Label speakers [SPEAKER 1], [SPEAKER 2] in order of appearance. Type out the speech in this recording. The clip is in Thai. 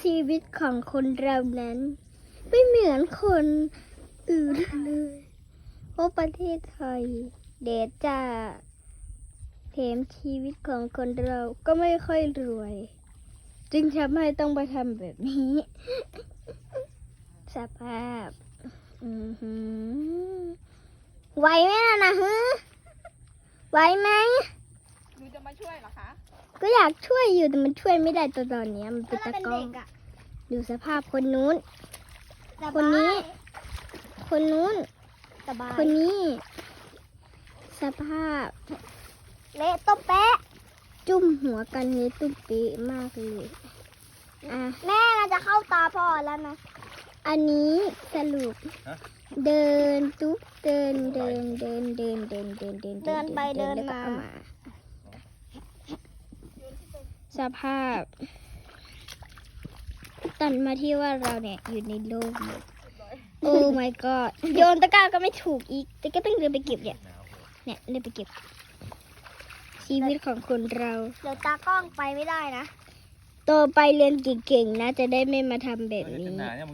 [SPEAKER 1] ชีวิตของคนเรานั้น ไม่เหมือนคนอื่นเลยเพราะประเทศไทยเดชจ้าแถมชีวิตของคนเราก็ไม่ค่อยรวย จึงทำให้ต้องไปทำแบบนี้ สภาพไหวไหมล่ะนะฮะไหวไหม
[SPEAKER 2] หนูจะมาช่วยเหรอคะ
[SPEAKER 1] ก็อยากช่วยอยู่แต่มันช่วยไม่ได้ตัวตอนเนี้ยมันเป็นตะกร้องดูสภาพคนนู้น คนนี้ คนนู้น
[SPEAKER 3] สบาย
[SPEAKER 1] คนนี้ สภาพ
[SPEAKER 3] เละต้มแปะ
[SPEAKER 1] จุ่มหัวกันนี้ตุ้มเป๊ะมากเลยอะ
[SPEAKER 3] แม่น่าจะเข้าตาพ่อแล้วนะ
[SPEAKER 1] อันนี้สรุป
[SPEAKER 4] ฮะ
[SPEAKER 1] เดินตุ๊บเดินเดินเดินเดินเดินเดินเดิน
[SPEAKER 3] เดินไปเดิน
[SPEAKER 1] แล้วก็
[SPEAKER 3] มา
[SPEAKER 1] เอา สภาพ ตันมาที่ว่าเราเนี่ยอยู่ในโลกนี้โอ้ my god โยนตะกร้าก็ไม่ถูกอีก แต่ก็ต้องเดินไปเก็บเนี่ย เนี่ยเดินไปเก็บ ชีวิตของคนเรา
[SPEAKER 3] เดี๋ยวตากล้องไปไม่ได้นะ
[SPEAKER 1] โตไปเรียนเก่งๆนะ จะได้ไม่มาทำแบบ
[SPEAKER 4] เออ
[SPEAKER 1] นี้
[SPEAKER 4] ขึ้นหนาเนี่ย